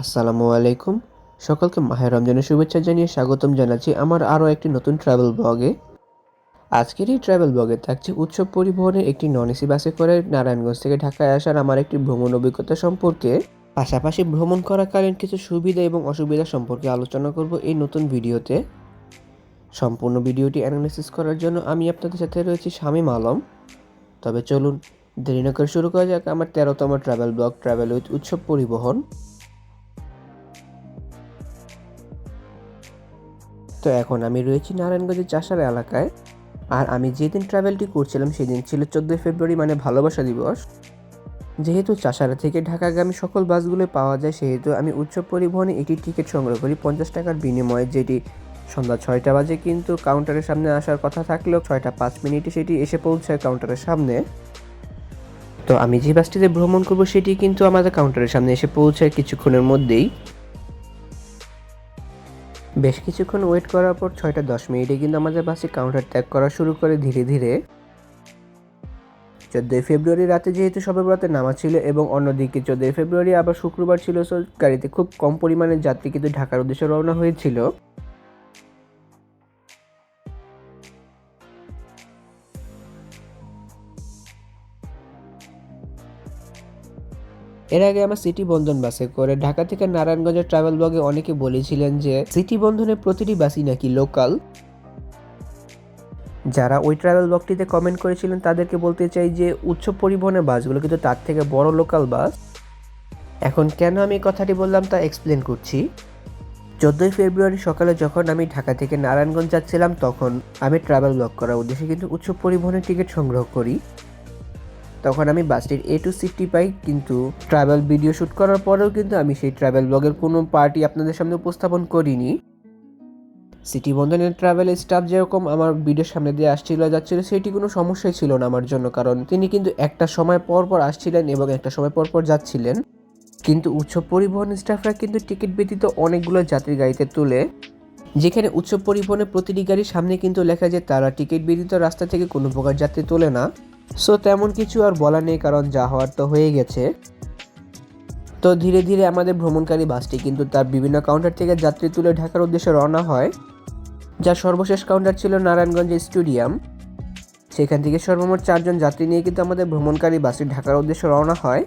আসসালামু আলাইকুম। সকলকে মাহের রমজানের শুভেচ্ছা জানিয়ে স্বাগতম জানাচ্ছি আমার আরও একটি নতুন ট্রাভেল ব্লগে আজকের এই ট্রাভেল ব্লগে থাকছে উৎসব পরিবহনের একটি নন এসি বাসে করে নারায়ণগঞ্জ থেকে ঢাকায় আসার আমার একটি ভ্রমণ অভিজ্ঞতা সম্পর্কে। পাশাপাশি ভ্রমণ করাকালীন কিছু সুবিধা এবং অসুবিধা সম্পর্কে আলোচনা করব এই নতুন ভিডিওতে। সম্পূর্ণ ভিডিওটি অ্যানালিসিস করার জন্য আমি আপনাদের সাথে রয়েছি শামীম আলম। তবে চলুন দেরি না করে শুরু করা যাক আমার তেরোতম ট্রাভেল ব্লগ ট্রাভেল উইথ উৎসব পরিবহন। তো এখন আমি রয়েছি নারায়ণগঞ্জের চাষার এলাকায়। আর আমি যেদিন ট্রাভেলটি করছিলাম সেদিন ছিল চোদ্দোই ফেব্রুয়ারি মানে ভালোবাসা দিবস। যেহেতু চাষারা থেকে ঢাকাগামী সকল বাসগুলো পাওয়া যায়, সেহেতু আমি উৎসব পরিবহনে একটি টিকিট সংগ্রহ করি পঞ্চাশ টাকার বিনিময়ে, যেটি সন্ধ্যা ছয়টা বাজে কিন্তু কাউন্টারের সামনে আসার কথা থাকলেও ছয়টা পাঁচ মিনিটে সেটি এসে পৌঁছায় কাউন্টারের সামনে। তো আমি যে বাসটিতে ভ্রমণ করব সেটি কিন্তু আমাদের কাউন্টারের সামনে এসে পৌঁছায় কিছুক্ষণের মধ্যেই। বেশ কিছুক্ষণ ওয়েট করার পর ছয়টা দশ মিনিটে কিন্তু আমাদের বাসে কাউন্টার ত্যাগ করা শুরু করে ধীরে ধীরে। চোদ্দোই ফেব্রুয়ারি রাতে যেহেতু সবে বরাতে নামা ছিল এবং অন্যদিকে চোদ্দোই ফেব্রুয়ারি আবার শুক্রবার ছিল সো গাড়িতে খুব কম পরিমাণে যাত্রী কিন্তু ঢাকার উদ্দেশ্যে রওনা হয়েছিল। এর আগে আমার সিটি বন্ধন বাসে করে। ঢাকা থেকে নারায়ণগঞ্জের ট্রাভেল ব্লগে অনেকে বলেছিলেন যে সিটি বন্ধনের প্রতিটি বাসই নাকি লোকাল যারা ওই ট্রাভেল ব্লগটিতে কমেন্ট করেছিলেন, তাদেরকে বলতে চাই যে, উচ্চ পরিবহনের বাসগুলো কিন্তু তার থেকে বড় লোকাল বাস এখন কেন আমি কথাটি বললাম তা এক্সপ্লেন করছি। চোদ্দোই ফেব্রুয়ারি সকালে যখন আমি ঢাকা থেকে নারায়ণগঞ্জ যাচ্ছিলাম, তখন আমি ট্রাভেল ব্লগ করার উদ্দেশ্যে কিন্তু উচ্চ পরিবহনের টিকিট সংগ্রহ করি। তখন আমি বাসটির এ টু সিটি পাই, কিন্তু ট্রাভেল ভিডিও শ্যুট করার পরেও কিন্তু আমি সেই ট্রাভেল ব্লগের কোনো পার্টি আপনাদের সামনে উপস্থাপন করিনি। সিটি বন্ধনের ট্রাভেল স্টাফ যেরকম আমার ভিডিওর সামনে দিয়ে আসছিল, যাচ্ছিল, সেটি কোনো সমস্যাই ছিল না আমার জন্য, কারণ তিনি কিন্তু একটা সময় পর পর আসছিলেন এবং একটা সময় পর পর যাচ্ছিলেন। কিন্তু উচ্চ পরিবহন স্টাফরা কিন্তু টিকিট ব্যতীত অনেকগুলো যাত্রী গাড়িতে তুলে, যেখানে উচ্চ পরিবহনের প্রতিটি গাড়ির সামনে কিন্তু লেখা যায় তারা টিকিট ব্যতীত রাস্তা থেকে কোনো প্রকার যাত্রী তোলে না। সো তেমন কিছু আর বলা নেই, কারণ যা হওয়ার তো হয়ে গেছে। তো ধীরে ধীরে আমাদের ভ্রমণকারী বাসটি কিন্তু তার বিভিন্ন কাউন্টার থেকে যাত্রী তুলে ঢাকার উদ্দেশ্যে রওনা হয়, যার সর্বশেষ কাউন্টার ছিল নারায়ণগঞ্জ স্টেডিয়াম। সেখান থেকে সর্বমোট চারজন যাত্রী নিয়ে কিন্তু আমাদের ভ্রমণকারী বাসটি ঢাকার উদ্দেশ্যে রওনা হয়।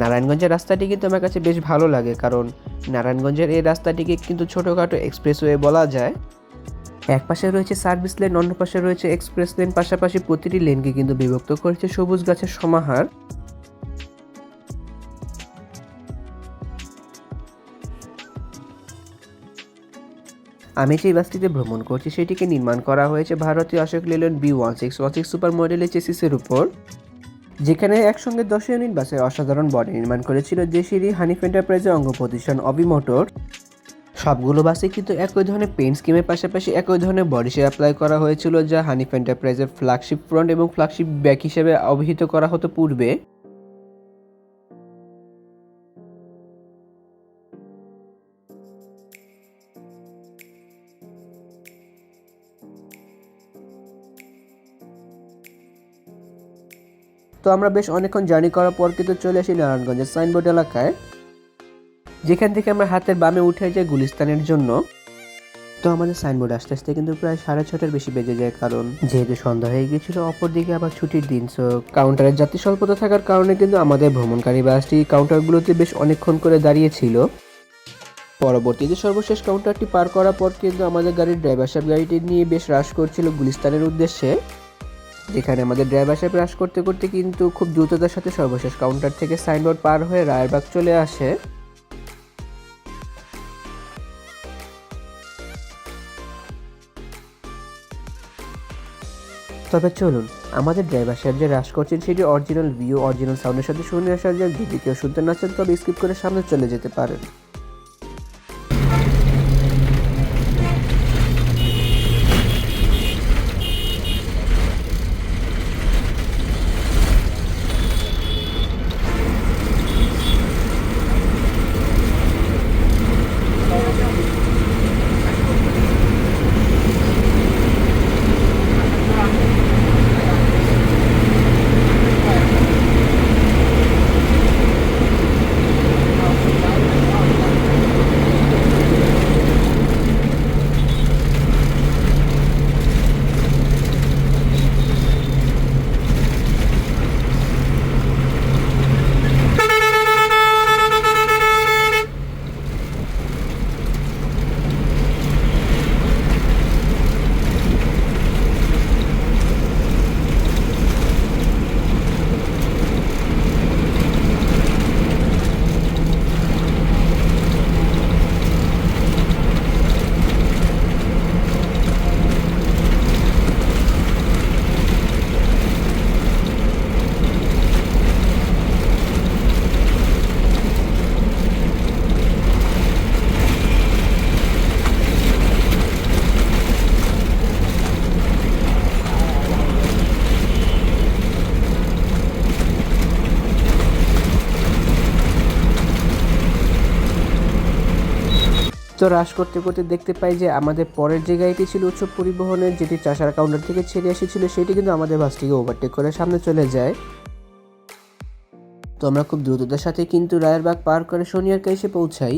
নারায়ণগঞ্জের রাস্তাটি কিন্তু আমার কাছে বেশ ভালো লাগে, কারণ নারায়ণগঞ্জের এই রাস্তাটিকে কিন্তু ছোটোখাটো এক্সপ্রেসওয়ে বলা যায়। এক পাশে রয়েছে সার্ভিস লেন, অন্য পাশে রয়েছে এক্সপ্রেস লেন, পাশাপাশি প্রতিটি লেনকে কিন্তু বিভক্ত করেছে সবুজ গাছের সমাহার। আমি যে বাসটিতে ভ্রমণ করছি, সেটিকে নির্মাণ করা হয়েছে ভারতীয় Ashok Leyland B one six one six super মডেলের চেসিসের উপর। যেখানে একসঙ্গে দশ ইউনিট বাসের অসাধারণ বডি নির্মাণ করেছিল যে সিঁড়ি হানিফ এন্টারপ্রাইজের অঙ্গ প্রতিষ্ঠান অবি মোটর। সবগুলো বাসে কিন্তু একই ধরনের পেন্ট স্কিমের পাশাপাশি একই ধরনের বডি শেপ অ্যাপ্লাই করা হয়েছিল, যা হানিফ এন্টারপ্রাইজের ফ্ল্যাগশিপ ফ্রন্ট এবং ফ্ল্যাগশিপ ব্যাক হিসেবে অভিহিত করা হতো পূর্বে। তো আমরা বেশ অনেকক্ষণ জার্নি করার পর কিন্তু চলে আসি নারায়ণগঞ্জের সাইনবোর্ড এলাকায়। যেখান থেকে আমরা হাতের বামে উঠে যাই গুলিস্তানের জন্য। তো আমাদের সাইনবোর্ড আস্তে আস্তে কিন্তু প্রায় সাড়ে ছটার বেশি বেজে যায় কারণ যেহেতু সন্ধ্যা হয়ে গিয়েছিল, অপরদিকে আবার ছুটির দিন সো কাউন্টারের যাত্রী স্বল্পতা থাকার কারণে কিন্তু আমাদের ভ্রমণকারী বাসটি কাউন্টারগুলোতে বেশ অনেকক্ষণ করে দাঁড়িয়েছিল পরবর্তীতে সর্বশেষ কাউন্টারটি পার করার পর কিন্তু আমাদের গাড়ির ড্রাইভার সাহেব গাড়িটি নিয়ে বেশ হ্রাস করছিল গুলিস্তানের উদ্দেশ্যে। যেখানে আমাদের ড্রাইভার সাহেব হ্রাস করতে করতে কিন্তু খুব দ্রুততার সাথে সর্বশেষ কাউন্টার থেকে সাইনবোর্ড পার হয়ে রায়েরবাগ চলে আসে। তবে চলুন, আমাদের ড্রাইভার সাহেব যে হ্রাস করছেন সেটি অরিজিনাল ভিউ অরিজিনাল সাউন্ডের সাথে শুনে আসা যায় যদি কেউ শুনতে না চান তবে স্কিপ করে সামনে চলে যেতে পারেন। তো রাশ করতে করতে দেখতে পাই যে আমাদের পরের যে গাড়িটি ছিল উৎসব পরিবহনের, যেটি চাষার কাউন্টার থেকে ছেড়ে এসেছিল, সেটি কিন্তু আমাদের বাসটিকে ওভারটেক করে সামনে চলে যায়। তো আমরা খুব দ্রুততার সাথে কিন্তু রায়েরবাগ পার করে শনিয়ারকে এসে পৌঁছাই,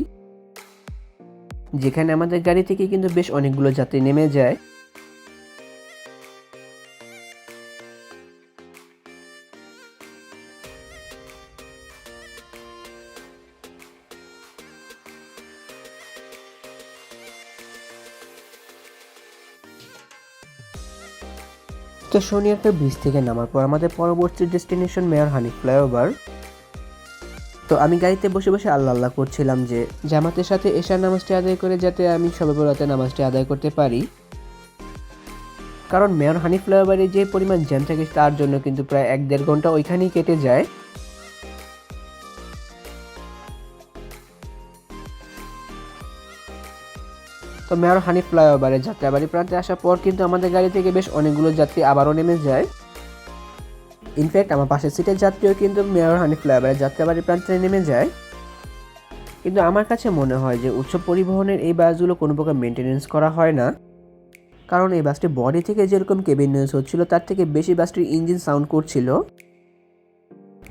যেখানে আমাদের গাড়ি থেকে কিন্তু বেশ অনেকগুলো যাত্রী নেমে যায়। তো একটা ব্রিজ থেকে নামার পর আমাদের পরবর্তী ডেস্টিনেশন মেয়র হানি ফ্লাইওভার। তো আমি গাড়িতে বসে বসে আল্লাহ আল্লাহ করছিলাম যে জামাতের সাথে এশার নামাজটি আদায় করে যাতে আমি সবে নামাজটি আদায় করতে পারি। কারণ মেয়র হানি ফ্লাইওভারে যে পরিমাণ জ্যাম থাকে তার জন্য কিন্তু প্রায় এক দেড় ঘণ্টা ওইখানেই কেটে যায়। তো মেয়র হানি ফ্লাইওভারে যাত্রাবাড়ি প্রান্তে আসার পর কিন্তু আমাদের গাড়ি থেকে বেশ অনেকগুলো যাত্রী আবারও নেমে যায়। ইনফ্যাক্ট আমার পাশের সিটের যাত্রীও কিন্তু মেয়র হানি ফ্লাইওভারে যাত্রাবাড়ি প্রান্তে নেমে যায়। কিন্তু আমার কাছে মনে হয় যে উৎসব পরিবহনের এই বাসগুলো কোনো প্রকার মেনটেনেন্স করা হয় না। কারণ এই বাসটি বডি থেকে যেরকম কেবিন নয়েজ হচ্ছিল, তার থেকে বেশি বাসটির ইঞ্জিন সাউন্ড করছিল।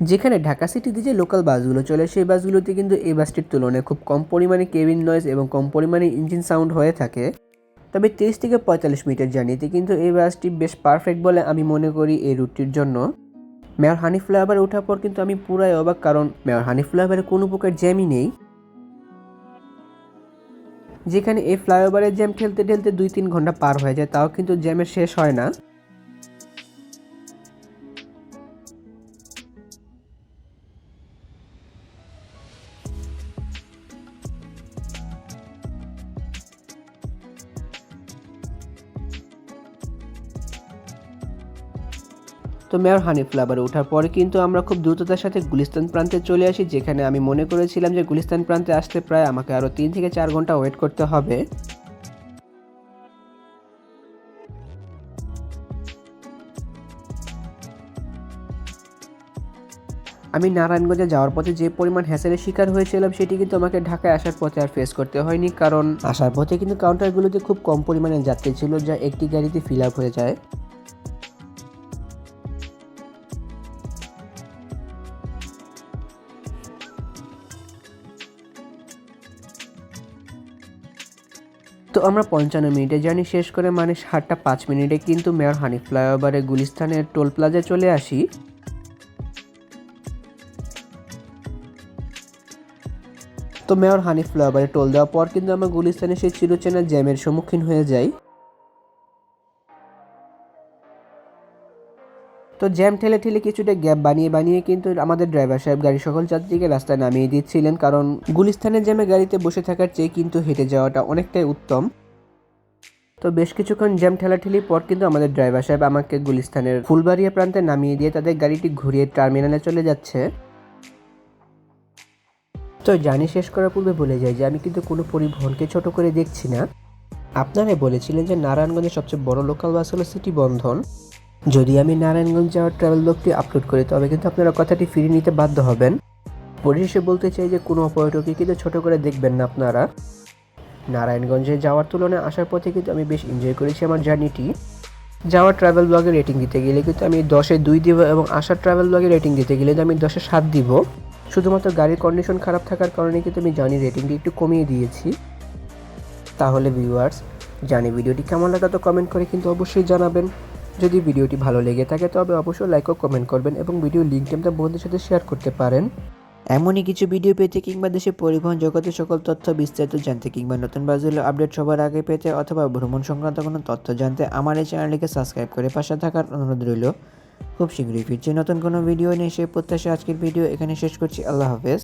যেখানে ঢাকা সিটিতে যে লোকাল বাসগুলো চলে, সেই বাসগুলোতে কিন্তু এই বাসটির তুলনায় খুব কম পরিমাণে কেবিন নয়েজ এবং কম পরিমাণে ইঞ্জিন সাউন্ড হয়ে থাকে। তবে তেইশ থেকে পঁয়তাল্লিশ মিটার জার্নিতে কিন্তু এই বাসটি বেশ পারফেক্ট বলে আমি মনে করি এই রুটটির জন্য। মেয়র হানি ফ্লাইওভারে ওঠার পর কিন্তু আমি পুরাই অবাক কারণ মেয়র হানি ফ্লাইওভারে কোনো প্রকার জ্যামই নেই। যেখানে এই ফ্লাইওভারের জ্যাম ঠেলতে ঠেলতে দুই তিন ঘণ্টা পার হয়ে যায়, তাও কিন্তু জ্যামের শেষ হয় না। তো মেয়র হানি ফ্লাইওভারে ওঠার পরে কিন্তু আমরা খুব দ্রুততার সাথে গুলিস্তান প্রান্তে চলে আসি, যেখানে আমি মনে করেছিলাম যে গুলিস্তান প্রান্তে আসতে প্রায় আমাকে আরও তিন থেকে চার ঘণ্টা ওয়েট করতে হবে। আমি নারায়ণগঞ্জে যাওয়ার পথে যে পরিমাণ হ্যাসেলের শিকার হয়েছিলাম, সেটি কিন্তু আমাকে ঢাকায় আসার পথে আর ফেস করতে হয়নি, কারণ আসার পথে কিন্তু কাউন্টারগুলোতে খুব কম পরিমাণে যাত্রী ছিল, যা একটি গাড়িতে ফিল আপ হয়ে যায়। তো আমরা পঞ্চান্ন মিনিটে জানি শেষ করে মানে সাতটা পাঁচ মিনিটে কিন্তু মেয়র হানি ফ্লাইওভারে গুলিস্তানের টোল প্লাজায় চলে আসি। তো মেয়র হানি ফ্লাইওভারে টোল দেওয়ার পর কিন্তু আমরা গুলিস্তানে সেই চিরচেনা জ্যামের সম্মুখীন হয়ে যাই। তো জ্যাম ঠেলে ঠেলে কিছুটা গ্যাপ বানিয়ে বানিয়ে কিন্তু আমাদের ড্রাইভার সাহেব গাড়ি সকল যাত্রীকে রাস্তায় নামিয়ে দিচ্ছিলেন, কারণ গুলিস্তানের জ্যামে গাড়িতে বসে থাকার চেয়ে কিন্তু হেঁটে যাওয়াটা অনেকটাই উত্তম। তো বেশ কিছুক্ষণ জ্যাম ঠেলাঠেলির পর কিন্তু আমাদের ড্রাইভার সাহেব আমাকে গুলিস্তানের ফুলবাড়িয়া প্রান্তে নামিয়ে দিয়ে তাদের গাড়িটি ঘুরিয়ে টার্মিনালে চলে যাচ্ছে। তো জানি শেষ করার পূর্বে বলে যাই যে আমি কিন্তু কোনো পরিবহনকে ছোট করে দেখছি না। আপনারাই বলেছিলেন যে নারায়ণগঞ্জের সবচেয়ে বড় লোকাল বাস হলো সিটি বন্ধন। যদি আমি নারায়ণগঞ্জ যাওয়ার ট্রাভেল ব্লগটি আপলোড করি, তবে কিন্তু আপনারা কথাটি ফিরিয়ে নিতে বাধ্য হবেন। পরিশেষে বলতে চাই যে কোনো অপারেটরকে কিন্তু ছোট করে দেখবেন না আপনারা। নারায়ণগঞ্জে যাওয়ার তুলনায় আসার পথে কিন্তু আমি বেশ এনজয় করেছি আমার জার্নিটি যাওয়ার ট্রাভেল ব্লগে রেটিং দিতে গেলে কিন্তু আমি দশে দুই দিব এবং আসার ট্রাভেল ব্লগে রেটিং দিতে গেলে আমি দশে সাত দিব। শুধুমাত্র গাড়ির কন্ডিশন খারাপ থাকার কারণে কিন্তু আমি জানি রেটিংটি একটু কমিয়ে দিয়েছি। তাহলে ভিউয়ার্স জানি ভিডিওটি কেমন লাগা তো কমেন্ট করে কিন্তু অবশ্যই জানাবেন। যদি ভিডিওটি ভালো লেগে থাকে, তবে অবশ্যই লাইক ও কমেন্ট করবেন এবং ভিডিও লিঙ্কটি আপনার বন্ধুদের সাথে শেয়ার করতে পারেন। এমনই কিছু ভিডিও পেতে কিংবা দেশে পরিবহন জগতের সকল তথ্য বিস্তারিত জানতে কিংবা নতুন বাজুল আপডেট সবার আগে পেতে অথবা ভ্রমণ সংক্রান্ত কোনো তথ্য জানতে আমার এই চ্যানেলটিকে সাবস্ক্রাইব করে পাশে থাকার অনুরোধ রইল। খুব শীঘ্রই ফিরছি নতুন কোনো ভিডিও নিয়ে সে প্রত্যাশা আজকের ভিডিও এখানে শেষ করছি। আল্লাহ হাফেজ।